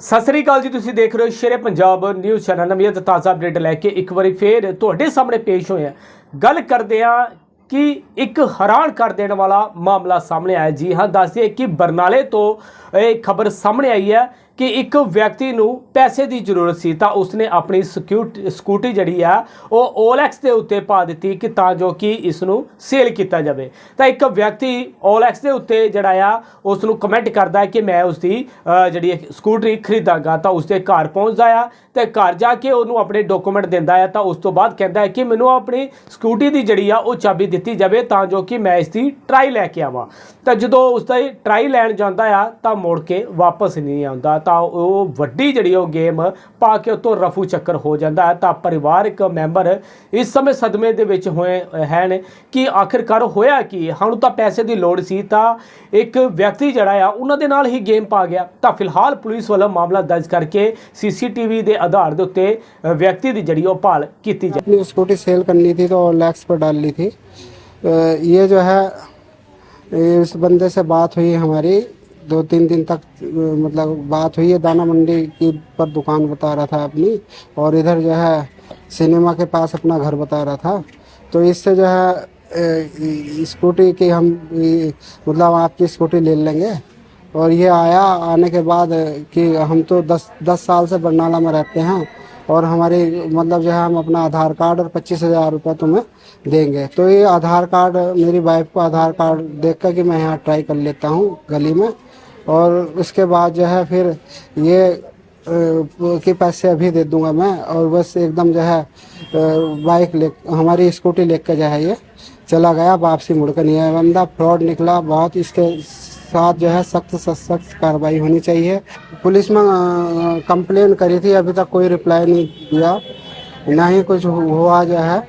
ਸਤਿ ਸ੍ਰੀ ਅਕਾਲ ਜੀ, ਤੁਸੀਂ ਦੇਖ ਰਹੇ ਹੋ ਸ਼ੇਰੇ ਪੰਜਾਬ ਨਿਊਜ਼ ਚੈਨਲ। ਨਵੀਂ ਅਤੇ ਤਾਜ਼ਾ ਅਪਡੇਟ ਲੈ ਕੇ ਇੱਕ ਵਾਰੀ ਫੇਰ ਤੁਹਾਡੇ ਸਾਹਮਣੇ ਪੇਸ਼ ਹੋਏ ਹਾਂ। ਗੱਲ ਕਰਦੇ ਹਾਂ ਕਿ ਇੱਕ ਹੈਰਾਨ ਕਰ ਦੇਣ ਵਾਲਾ ਮਾਮਲਾ ਸਾਹਮਣੇ ਆਇਆ। ਜੀ ਹਾਂ ਦੱਸਦੇ ਕਿ ਬਰਨਾਲੇ ਤੋਂ ਇਹ ਖਬਰ ਸਾਹਮਣੇ ਆਈ ਹੈ ਕਿ ਇੱਕ ਵਿਅਕਤੀ ਨੂੰ ਪੈਸੇ ਦੀ ਜ਼ਰੂਰਤ ਸੀ ਤਾਂ ਉਸਨੇ ਆਪਣੀ ਸਕਿਊਟ- ਸਕੂਟੀ ਜਿਹੜੀ ਆ, ਉਹ OLX ਦੇ ਉੱਤੇ ਪਾ ਦਿੱਤੀ ਕਿ ਤਾਂ ਜੋ ਕਿ ਇਸ ਨੂੰ ਸੇਲ ਕੀਤਾ ਜਾਵੇ। ਤਾਂ ਇੱਕ ਵਿਅਕਤੀ OLX ਦੇ ਉੱਤੇ ਜਿਹੜਾ ਆ ਉਸ ਨੂੰ ਕਮੈਂਟ ਕਰਦਾ ਹੈ ਕਿ ਮੈਂ ਉਸ ਦੀ ਜਿਹੜੀ ਸਕੂਟਰੀ ਖਰੀਦਾਂਗਾ ਤਾਂ ਉਸ ਦੇ ਘਰ ਪਹੁੰਚਦਾ ਆ ਤੇ ਘਰ ਜਾ ਕੇ ਉਹਨੂੰ ਆਪਣੇ ਡਾਕੂਮੈਂਟ ਦਿੰਦਾ ਹੈ ਤਾਂ ਉਸ ਤੋਂ ਬਾਅਦ ਕਹਿੰਦਾ ਹੈ ਕਿ ਮੈਨੂੰ ਆਪਣੀ ਸਕੂਟੀ ਦੀ ਜਿਹੜੀ ਆ, ਉਹ ਚਾਬੀ ਦਿੱਤੀ ਜਾਵੇ ਤਾਂ ਜੋ ਕਿ ਮੈਂ ਇਸ ਦੀ ਟਰਾਈ ਲੈ ਕੇ ਆਵਾਂ। ਤਾਂ ਜਦੋਂ ਉਸ ਦਾ ਟਰਾਈ ਲੈਣ ਜਾਂਦਾ ਆ ਤਾਂ ਮੁੜ ਕੇ ਵਾਪਸ ਨਹੀਂ ਆਉਂਦਾ। ਤਾਂ ਉਹ ਵੱਡੀ ਜਿਹੜੀ ਉਹ ਗੇਮ ਪਾ ਕੇ ਉਤੋਂ ਰਫੂ ਚੱਕਰ ਹੋ ਜਾਂਦਾ ਹੈ ਤਾਂ ਪਰਿਵਾਰਕ ਮੈਂਬਰ ਇਸ ਸਮੇਂ ਸਦਮੇ ਦੇ ਵਿੱਚ ਹੋਏ ਹਨ ਕਿ ਆਖਿਰਕਾਰ ਹੋਇਆ ਕੀ ਸਾਨੂੰ ਤਾਂ ਪੈਸੇ ਦੀ ਲੋੜ ਸੀ ਤਾਂ ਇੱਕ ਵਿਅਕਤੀ ਜਿਹੜਾ ਆ ਉਹਨਾਂ ਦੇ ਨਾਲ ਹੀ ਗੇਮ ਪਾ ਗਿਆ ਤਾਂ ਫਿਲਹਾਲ ਪੁਲਿਸ ਵੱਲੋਂ ਮਾਮਲਾ ਦਰਜ ਕਰਕੇ ਸੀਸੀਟੀਵੀ ਦੇ ਆਧਾਰ ਦੇ ਉੱਤੇ ਅ, ਵਿਅਕਤੀ ਦੀ ਜਿਹੜੀ ਉਹ ਭਾਲ ਕੀਤੀ ਜਾ अपनी स्कूटी सेल करनी थी तो लैक्स पर डाल ली थी अ, ये जो है ये इस बंदे से बात हुई हमारी दो तीन दिन तक मतलब बात हुई है दाना मंडी की पर दुकान बता रहा था अपनी और इधर जो है सिनेमा के पास अपना घर बता रहा था। तो इससे जो है स्कूटी की हम मतलब आपकी स्कूटी ले लेंगे। और ये आया, आने के बाद कि हम तो दस दस साल से बरनाला में रहते हैं और हमारी मतलब जो है हम अपना आधार कार्ड और पच्चीस हज़ार रुपये तुम्हें देंगे। तो ये आधार कार्ड, मेरी वाइफ को आधार कार्ड देख कर कि मैं यहाँ ट्राई कर लेता हूँ गली में। और उसके बाद जो है फिर ये कि पैसे अभी दे दूँगा मैं और बस एकदम जो है बाइक ले, हमारी स्कूटी लेकर जो है ये चला गया वापसी मुड़कर। नहीं आया बंदा फ्रॉड निकला, बहुत इसके साथ जो है सख्त से सख्त कार्रवाई होनी चाहिए। पुलिस में कंप्लेन करी थी, अभी तक कोई रिप्लाई नहीं दिया, ना ही कुछ हुआ जो है।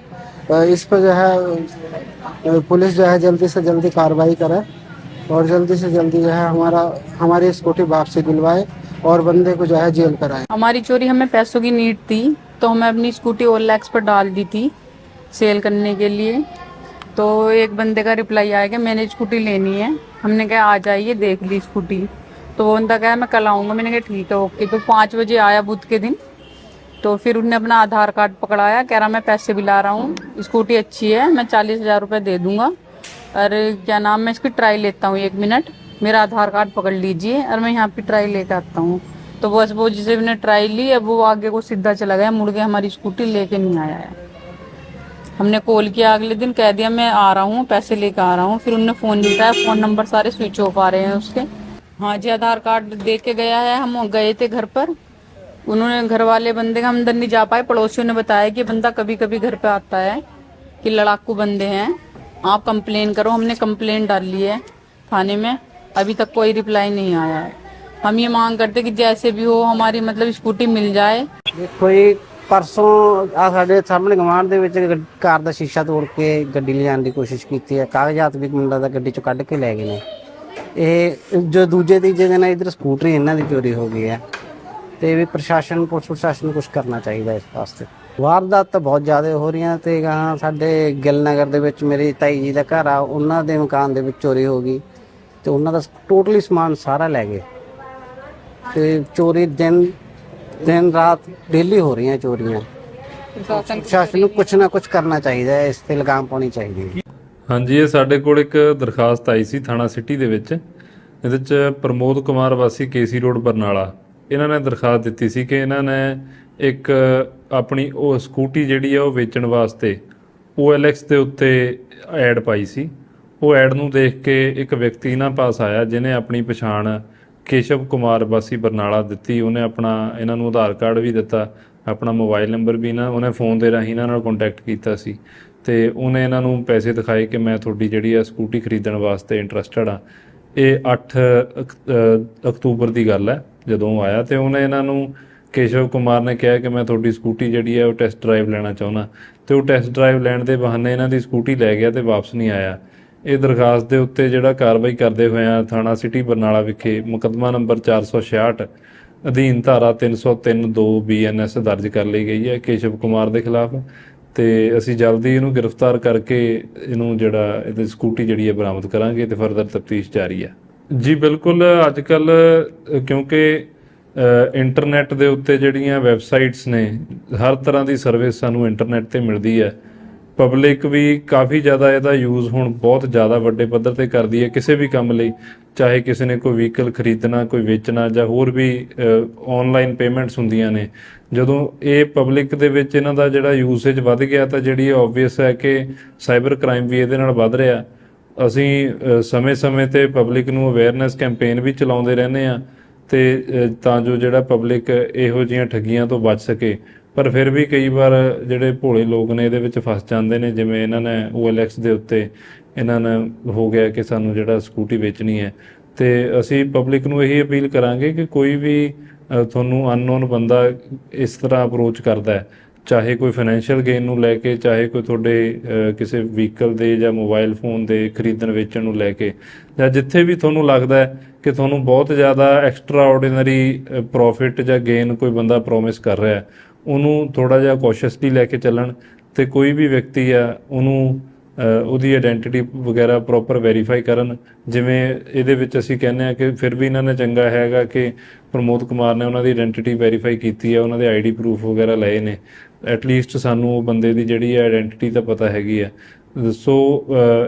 इस पर जो है पुलिस जो है जल्दी से जल्दी कार्रवाई करे। और जल्दी से जल्दी जो है हमारा, हमारी स्कूटी वापसी दिलवाए और बंदे को जो है जेल कराए। हमारी चोरी हमें पैसों की नीड थी तो हमें अपनी स्कूटी ओलैक्स पर डाल दी थी सेल करने के लिए। तो एक बंदे का रिप्लाई आया कि मैंने स्कूटी लेनी है। हमने कहा, आ जाइए देख ली स्कूटी। तो वो बंदा कहा, मैं कल आऊँगा। मैंने कहा, ठीक है, ओके। तो पाँच बजे आया बुध के दिन। तो फिर उन्होंने अपना आधार कार्ड पकड़ाया, कह रहा, मैं पैसे भी ला रहा हूँ, स्कूटी अच्छी है, मैं चालीस हज़ार रुपये दे दूँगा। और क्या नाम मैं इसकी ट्राई लेता हूँ एक मिनट। मेरा आधार कार्ड पकड़ लीजिए और मैं यहाँ पे ट्राई लेकर आता हूँ। तो बस वो जिसे मैंने ट्राई ली, अब वो आगे को सीधा चला गया, मुड़ के हमारी स्कूटी लेके नहीं आया है। हमने कॉल किया, अगले दिन कह दिया, मैं आ रहा हूँ, पैसे लेकर आ रहा हूँ। फिर उनने फ़ोन उठाया, फ़ोन नंबर सारे स्विच ऑफ़ आ रहे हैं उसके। हाँ जी, आधार कार्ड दे के गया है। हम गए थे घर पर। उन्होंने घर वाले बंदे का अंदर नहीं जा पाए। पड़ोसियों ने बताया कि बंदा कभी कभी घर पे आता है, कि लड़ाकू बंदे हैं। आप कंप्लेन करो हमने कंप्लेन डाल ली है थाने में अभी तक कोई रिप्लाई नहीं आया है हम ये मांग करते कि जैसे भी हो हमारी मतलब स्कूटी मिल जाए ਦੇਖੋ ਜੀ ਪਰਸੋਂ ਆ ਸਾਡੇ ਸਾਹਮਣੇ ਗਵਾਂਢ ਦੇ ਵਿੱਚ ਗੱਡ- ਕਾਰ ਦਾ ਸ਼ੀਸ਼ਾ ਤੋੜ ਕੇ ਗੱਡੀ ਲਿਜਾਣ ਦੀ ਕੋਸ਼ਿਸ਼ ਕੀਤੀ ਹੈ ਕਾਗਜ਼ਾਤ ਵੀ ਮੁੰਡਾ ਦਾ ਗੱਡੀ ਚੋਂ ਕੱਢ ਕੇ ਲੈ ਗਏ ਨੇ ਇਹ ਜੋ ਦੂਜੇ ਤੀਜੇ ਦਿਨ ਇਧਰ ਸਕੂਟਰੀ ਇਹਨਾਂ ਦੀ ਚੋਰੀ ਹੋ ਗਈ ਹੈ ਤੇ ਵੀ ਪ੍ਰਸ਼ਾਸਨ ਪੁਲਿਸ ਪ੍ਰਸ਼ਾਸਨ ਨੂੰ ਕੁਝ ਕਰਨਾ ਚਾਹੀਦਾ ਇਸ ਵਾਸਤੇ ਵਾਰਦਾਤ ਤਾਂ ਬਹੁਤ ਜ਼ਿਆਦਾ ਹੋ ਰਹੀਆਂ ਤੇ ਗਾਹਾਂ ਸਾਡੇ ਗਿੱਲ ਨਗਰ ਦੇ ਵਿੱਚ ਮੇਰੀ ਤਾਈ ਜੀ ਦਾ ਘਰ ਆ, ਉਹਨਾਂ ਦੇ ਮਕਾਨ ਦੇ ਵਿੱਚ ਚੋਰੀ ਹੋ ਗਈ ਤੇ ਉਹਨਾਂ ਦਾ ਟੋਟਲੀ ਸਮਾਨ ਸਾਰਾ ਲੈ ਗਏ। ਤੇ ਚੋਰੀ ਦਿਨ ਦਿਨ ਰਾਤ ਡੇਲੀ ਹੋ ਰਹੀਆਂ ਚੋਰੀਆਂ। ਪ੍ਰਸ਼ਾਸਨ ਨੂੰ ਕੁਝ ਨਾ ਕੁਝ ਕਰਨਾ ਚਾਹੀਦਾ ਹੈ, ਇਸ ਤੇ ਲਗਾਮ ਪਾਉਣੀ ਚਾਹੀਦੀ ਹੈ। ਹਾਂਜੀ, ਇਹ ਸਾਡੇ ਕੋਲ ਇੱਕ ਦਰਖਾਸਤ ਆਈ ਸੀ ਥਾਣਾ ਸਿਟੀ ਦੇ ਵਿੱਚ। ਇਹਦੇ ਚ ਪ੍ਰਮੋਦ ਕੁਮਾਰ ਵਾਸੀ ਕੇਸੀ ਰੋਡ, ਬਰਨਾਲਾ। ਇਹਨਾਂ ਨੇ ਦਰਖਾਸਤ ਦਿੱਤੀ ਸੀ ਕਿ ਇਹਨਾਂ ਨੇ ਇੱਕ ਆਪਣੀ ਉਹ ਸਕੂਟੀ ਜਿਹੜੀ ਆ ਉਹ ਵੇਚਣ ਵਾਸਤੇ OLX ਦੇ ਉੱਤੇ ਐਡ ਪਾਈ ਸੀ। ਉਹ ਐਡ ਨੂੰ ਦੇਖ ਕੇ ਇੱਕ ਵਿਅਕਤੀ ਇਹਨਾਂ ਪਾਸ ਆਇਆ ਜਿਨੇ ਆਪਣੀ ਪਛਾਣ ਕੇਸ਼ਵ ਕੁਮਾਰ ਵਾਸੀ ਬਰਨਾਲਾ ਦਿੱਤੀ। ਉਹਨੇ ਆਪਣਾ ਇਹਨਾਂ ਨੂੰ ਆਧਾਰ ਕਾਰਡ ਵੀ ਦਿੱਤਾ, ਆਪਣਾ ਮੋਬਾਈਲ ਨੰਬਰ ਵੀ ਨਾ ਉਹਨੇ ਫੋਨ ਦੇ ਰਾਹੀਂ ਇਹਨਾਂ ਨਾਲ ਕੰਟੈਕਟ ਕੀਤਾ ਸੀ। ਤੇ ਉਹਨੇ ਇਹਨਾਂ ਨੂੰ ਪੈਸੇ ਦਿਖਾਏ ਕਿ ਮੈਂ ਤੁਹਾਡੀ ਜਿਹੜੀ ਆ ਸਕੂਟੀ ਖਰੀਦਣ ਵਾਸਤੇ ਇੰਟਰਸਟਡ ਆ ਇਹ 8 ਅਕ- ਅਕਤੂਬਰ ਦੀ ਗੱਲ ਹੈ, ਜਦੋਂ ਆਇਆ ਤੇ ਉਹਨੇ ਇਹਨਾਂ ਨੂੰ ਕੇਸ਼ਵ ਕੁਮਾਰ ਨੇ ਕਿਹਾ ਕਿ ਮੈਂ ਤੁਹਾਡੀ ਸਕੂਟੀ ਜਿਹੜੀ ਹੈ ਉਹ ਟੈਸਟ ਡਰਾਈਵ ਲੈਣਾ ਚਾਹੁੰਦਾ। ਤੇ ਉਹ ਟੈਸਟ ਡਰਾਈਵ ਲੈਣ ਦੇ ਬਹਾਨੇ ਇਹਨਾਂ ਦੀ ਸਕੂਟੀ ਲੈ ਗਿਆ ਤੇ ਵਾਪਸ ਨਹੀਂ ਆਇਆ। ਇਹ ਦਰਖਾਸਤ ਦੇ ਉੱਤੇ ਜਿਹੜਾ ਕਾਰਵਾਈ ਕਰਦੇ ਹੋਏ ਆ ਥਾਣਾ ਸਿਟੀ ਬਰਨਾਲਾ ਵਿਖੇ ਮੁਕੱਦਮਾ ਨੰਬਰ 466 ਅਧੀਨ ਧਾਰਾ 303 2 ਬੀਐਨਐਸ ਦਰਜ ਕਰ ਲਈ ਗਈ ਹੈ ਕੇਸ਼ਵ ਕੁਮਾਰ ਦੇ ਖਿਲਾਫ। ਤੇ ਅਸੀਂ ਜਲਦੀ ਇਹਨੂੰ ਗ੍ਰਿਫਤਾਰ ਕਰਕੇ ਇਹਨੂੰ ਜਿਹੜਾ ਇਹਦੀ ਸਕੂਟੀ ਜਿਹੜੀ ਹੈ ਬਰਾਮਦ ਕਰਾਂਗੇ ਤੇ ਫਰਦਰ ਤਫਤੀਸ਼ ਜਾਰੀ ਹੈ। ਜੀ, ਬਿਲਕੁਲ। ਅੱਜ ਕੱਲ ਕਿਉਂਕਿ ਇੰਟਰਨੈਟ ਦੇ ਉੱਤੇ ਜਿਹੜੀਆਂ ਵੈਬਸਾਈਟਸ ਨੇ, ਹਰ ਤਰ੍ਹਾਂ ਦੀ ਸਰਵਿਸ ਸਾਨੂੰ ਇੰਟਰਨੈਟ ਤੇ ਮਿਲਦੀ ਹੈ। ਪਬਲਿਕ ਵੀ ਕਾਫੀ ਜ਼ਿਆਦਾ ਇਹਦਾ ਯੂਜ਼ ਹੁਣ ਬਹੁਤ ਜ਼ਿਆਦਾ ਵੱਡੇ ਪੱਧਰ ਤੇ ਕਰਦੀ ਹੈ, ਕਿਸੇ ਵੀ ਕੰਮ ਲਈ, ਚਾਹੇ ਕਿਸੇ ਨੇ ਕੋਈ ਵਹੀਕਲ ਖਰੀਦਣਾ, ਕੋਈ ਵੇਚਣਾ, ਜਾਂ ਹੋਰ ਵੀ ਆਨਲਾਈਨ ਪੇਮੈਂਟਸ ਹੁੰਦੀਆਂ ਨੇ। ਜਦੋਂ ਇਹ ਪਬਲਿਕ ਦੇ ਵਿੱਚ ਇਹਨਾਂ ਦਾ ਜਿਹੜਾ ਯੂਸੇਜ ਵੱਧ ਗਿਆ, ਤਾਂ ਜਿਹੜੀ ਆਬਵੀਅਸ ਹੈ ਕਿ ਸਾਈਬਰ ਕ੍ਰਾਈਮ ਵੀ ਇਹਦੇ ਨਾਲ ਵੱਧ ਰਿਹਾ। ਅਸੀਂ ਸਮੇਂ-ਸਮੇਂ ਤੇ ਪਬਲਿਕ ਨੂੰ ਅਵੇਅਰਨੈਸ ਕੈਂਪੇਨ ਵੀ ਚਲਾਉਂਦੇ ਰਹਿੰਦੇ ਆ ਤੇ ਤਾਂ ਜੋ ਜਿਹੜਾ ਪਬਲਿਕ ਇਹੋ ਜਿਹੀਆਂ ਠੱਗੀਆਂ ਤੋਂ ਬਚ ਸਕੇ। ਪਰ ਫਿਰ ਵੀ ਕਈ ਵਾਰ ਜਿਹੜੇ ਭੋਲੇ ਲੋਕ ਨੇ ਇਹਦੇ ਵਿੱਚ ਫਸ ਜਾਂਦੇ ਨੇ, ਜਿਵੇਂ ਇਹਨਾਂ ਨੇ OLX ਦੇ ਉੱਤੇ ਇਹਨਾਂ ਨੇ ਹੋ ਗਿਆ ਕਿ ਸਾਨੂੰ ਜਿਹੜਾ ਸਕੂਟੀ ਵੇਚਣੀ ਹੈ। ਤੇ ਅਸੀਂ ਪਬਲਿਕ ਨੂੰ ਇਹੀ ਅਪੀਲ ਕਰਾਂਗੇ ਕਿ ਕੋਈ ਵੀ ਤੁਹਾਨੂੰ ਅਨਨੋਨ ਬੰਦਾ ਇਸ ਤਰ੍ਹਾਂ ਅਪਰੋਚ ਕਰਦਾ ਹੈ। ਚਾਹੇ ਕੋਈ ਫਾਈਨੈਂਸ਼ੀਅਲ ਗੇਨ ਨੂੰ ਲੈ ਕੇ, ਚਾਹੇ ਕੋਈ ਤੁਹਾਡੇ ਕਿਸੇ ਵਹੀਕਲ ਦੇ ਜਾਂ ਮੋਬਾਈਲ ਫੋਨ ਦੇ ਖਰੀਦਣ ਵੇਚਣ ਨੂੰ ਲੈ ਕੇ, ਜਾਂ ਜਿੱਥੇ ਵੀ ਤੁਹਾਨੂੰ ਲੱਗਦਾ ਹੈ ਕਿ ਤੁਹਾਨੂੰ ਬਹੁਤ ਜ਼ਿਆਦਾ ਐਕਸਟਰਾ ਆਰਡੀਨਰੀ ਪ੍ਰੋਫਿਟ ਜਾਂ ਗੇਨ ਕੋਈ ਬੰਦਾ ਪ੍ਰੋਮਿਸ ਕਰ ਰਿਹਾ ਹੈ, ਉਹਨੂੰ ਥੋੜਾ ਜਿਹਾ ਕੌਸ਼ੀਅਸਲੀ ਲੈ ਕੇ ਚੱਲਣ ਤੇ ਕੋਈ ਵੀ ਵਿਅਕਤੀ ਆ ਉਹਨੂੰ ਉਹਦੀ ਆਇਡੈਂਟੀਟੀ ਵਗੈਰਾ ਪ੍ਰੋਪਰ ਵੈਰੀਫਾਈ ਕਰਨ। ਜਿਵੇਂ ਇਹਦੇ ਵਿੱਚ ਅਸੀਂ ਕਹਿੰਦੇ ਆ ਕਿ ਫਿਰ ਵੀ ਇਹਨਾਂ ਨੇ ਚੰਗਾ ਹੈਗਾ ਕਿ ਪ੍ਰਮੋਦ ਕੁਮਾਰ ਨੇ ਉਹਨਾਂ ਦੀ ਆਇਡੈਂਟੀਟੀ ਵੈਰੀਫਾਈ ਕੀਤੀ ਹੈ, ਉਹਨਾਂ ਦੇ ਆਈਡੀ ਪ੍ਰੂਫ ਵਗੈਰਾ ਲਏ ਨੇ। ਐਟ ਲੀਸਟ ਸਾਨੂੰ ਉਹ ਬੰਦੇ ਦੀ ਜਿਹੜੀ ਹੈ ਆਇਡੈਂਟੀਟੀ ਤਾਂ ਪਤਾ ਹੈਗੀ ਆ ਸੋ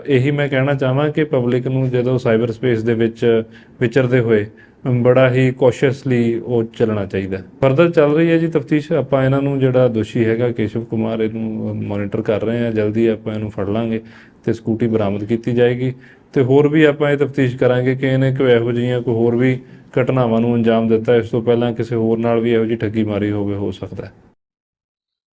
ਇਹੀ ਮੈਂ ਕਹਿਣਾ ਚਾਹਾਂ ਕਿ ਪਬਲਿਕ ਨੂੰ ਜਦੋਂ ਸਾਈਬਰ ਸਪੇਸ ਦੇ ਵਿੱਚ ਵਿਚਰਦੇ ਹੋਏ ਬੜਾ ਹੀ ਕੌਸ਼ੀਅਸਲੀ ਉਹ ਚੱਲਣਾ ਚਾਹੀਦਾ। ਫਰਦਰ ਚੱਲ ਰਹੀ ਹੈ ਜੀ ਤਫਤੀਸ਼। ਆਪਾਂ ਇਹਨਾਂ ਨੂੰ ਜਿਹੜਾ ਦੋਸ਼ੀ ਹੈਗਾ ਕੇਸ਼ਵ ਕੁਮਾਰ, ਇਹਨੂੰ ਮੋਨੀਟਰ ਕਰ ਰਹੇ ਹਾਂ। ਜਲਦੀ ਆਪਾਂ ਇਹਨੂੰ ਫੜ ਲਾਂਗੇ ਤੇ ਸਕੂਟੀ ਬਰਾਮਦ ਕੀਤੀ ਜਾਏਗੀ। ਤੇ ਹੋਰ ਵੀ ਆਪਾਂ ਇਹ ਤਫਤੀਸ਼ ਕਰਾਂਗੇ ਕਿ ਇਹਨੇ ਕੋਈ ਇਹੋ ਜਿਹੀਆਂ ਕੋਈ ਹੋਰ ਵੀ ਘਟਨਾਵਾਂ ਨੂੰ ਅੰਜਾਮ ਦਿੱਤਾ। ਇਸ ਤੋਂ ਪਹਿਲਾਂ ਕਿਸੇ ਹੋਰ ਨਾਲ ਵੀ ਇਹੋ ਜਿਹੀ ਠੱਗੀ ਮਾਰੀ ਹੋਵੇ, ਹੋ ਸਕਦਾ ਹੈ।